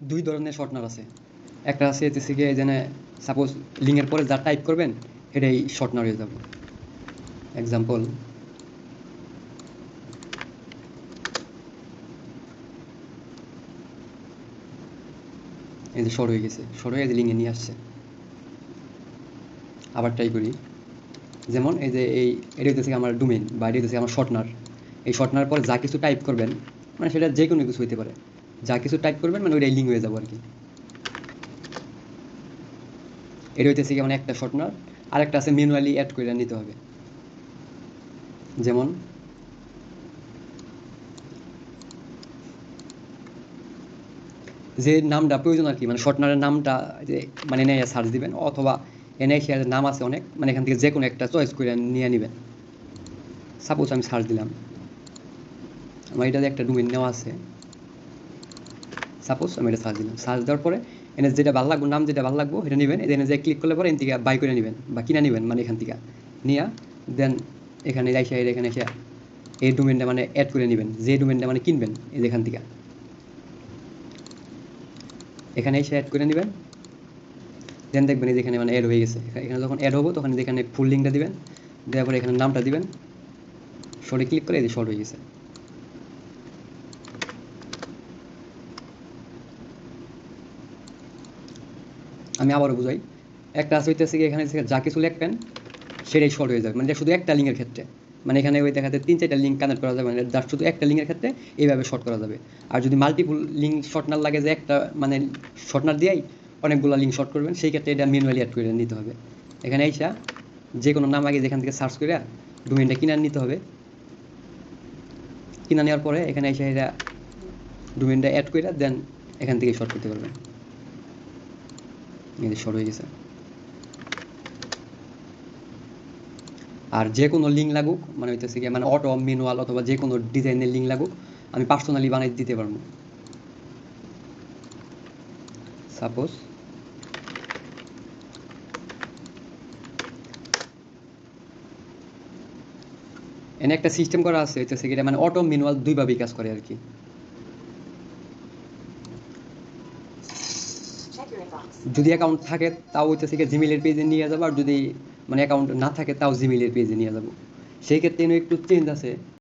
দুই ধরনের শর্টনার আছে। একটা আছে হচ্ছে গিয়ে যেনে সাপোজ লিঙ্কের পরে যা টাইপ করবেন এটাই শর্টনার হয়ে যাবে। এক্সাম্পল এই যে শর্ট হয়ে গেছে। শর্ট হয়ে লিঙ্কে নিয়ে আসছে। আবার ট্রাই করি। যেমন এই যে এই, এটা হইতেছে আমার ডোমেন বা এটা হইতেছে আমার শর্টনার এই শর্টনার পর যা কিছু টাইপ করবেন মানে সেটা যে কোনো কিছু হইতে পারে। যা কিছু টাইপ করবেন মানে ওইটাই লিঙ্ক হয়ে যাব আর কি। এটা হইতেছে কি মানে একটা শর্টনার আর একটা আছে ম্যানুয়ালি অ্যাড করে নিতে হবে। যেমন, যে নামটা প্রয়োজন আর কি মানে শর্টনারের নামটা যে মানে এনে সার্চ দিবেন, অথবা এনে সে নাম আছে অনেক মানে এখান থেকে যে কোনো একটা চয়েস করে নিয়ে নেবেন। সাপোজ আমি সার্চ দিলাম। আমার এটাতে একটা ডোমেন নেওয়া আছে। সাপোজ আমি এটা সার্চ দিলাম। সার্চ দেওয়ার পরে এনে যেটা ভালো লাগবে, নাম যেটা ভালো লাগবে এটা নেবেন। এখানে যে ক্লিক করলে পরে এখান থেকে বাই করে নেবেন বা কিনে নেবেন মানে এখান থেকে। নিয়ে দেন এখানে যাই এখানে এসে এই ডোমেনটা মানে অ্যাড করে নেবেন। যে ডোমেনটা মানে কিনবেন, এই যে এখান থেকে। এখানে এসে অ্যাড করে নেবেন। দেন দেখবেন এই যেখানে মানে অ্যাড হয়ে গেছে। এখানে যখন অ্যাড হব, তখন এই যে এখানে ফুল লিঙ্কটা দিবেন। দেওয়ার পরে এখানে নামটা দিবেন। শর্টে ক্লিক করে এই যে শর্ট হয়ে গেছে। আমি আবারও বুঝাই। একটা আছে হইতেছে এখানে যা কিছু লিখবেন, সেটাই শর্ট হয়ে যাবে। মানে শুধু একটা লিঙ্কের ক্ষেত্রে। মানে এখানে ওই দেখাতে তিন, চারটা লিঙ্ক কানেক্ট করা যাবে মানে যার শুধু একটা লিঙ্কের ক্ষেত্রে এইভাবে শর্ট করা যাবে। আর যদি মাল্টিপুল লিঙ্ক শর্টনার লাগে যে একটা মানে শর্টনার দিয়েই অনেকগুলো লিঙ্ক শর্ট করবেন, সেই ক্ষেত্রে এটা ম্যানুয়ালি অ্যাড করে নিতে হবে। এখানে আইসা যে কোনো নাম আগে যেখান থেকে সার্চ করে ডোমেনটা কিনে নিতে হবে। কিনে নেওয়ার পরে এখানে এসে এটা ডোমেনটা অ্যাড করে দেন এখান থেকে শর্ট করতে পারবেন। এই যে হয়ে গেছে। আর যে কোনো লিঙ্ক লাগুক মানে হইতেছে কি মানে অটো ম্যানুয়াল অথবা যে কোনো ডিজাইনের লিঙ্ক লাগুক, আমি পার্সোনালি বানাই দিতে পারব। সাপোজ এনে একটা সিস্টেম করা আছে, হইতেছে কি মানে অটো ম্যানুয়াল দুইভাবেই কাজ করে আর কি। যদি অ্যাকাউন্ট থাকে, তাও হচ্ছে কি জিমেলের পেজে নিয়ে যাব, আর যদি মানে অ্যাকাউন্ট না থাকে, তাও জিমেলের পেজে নিয়ে যাব। সেই ক্ষেত্রে একটু চেঞ্জ আছে।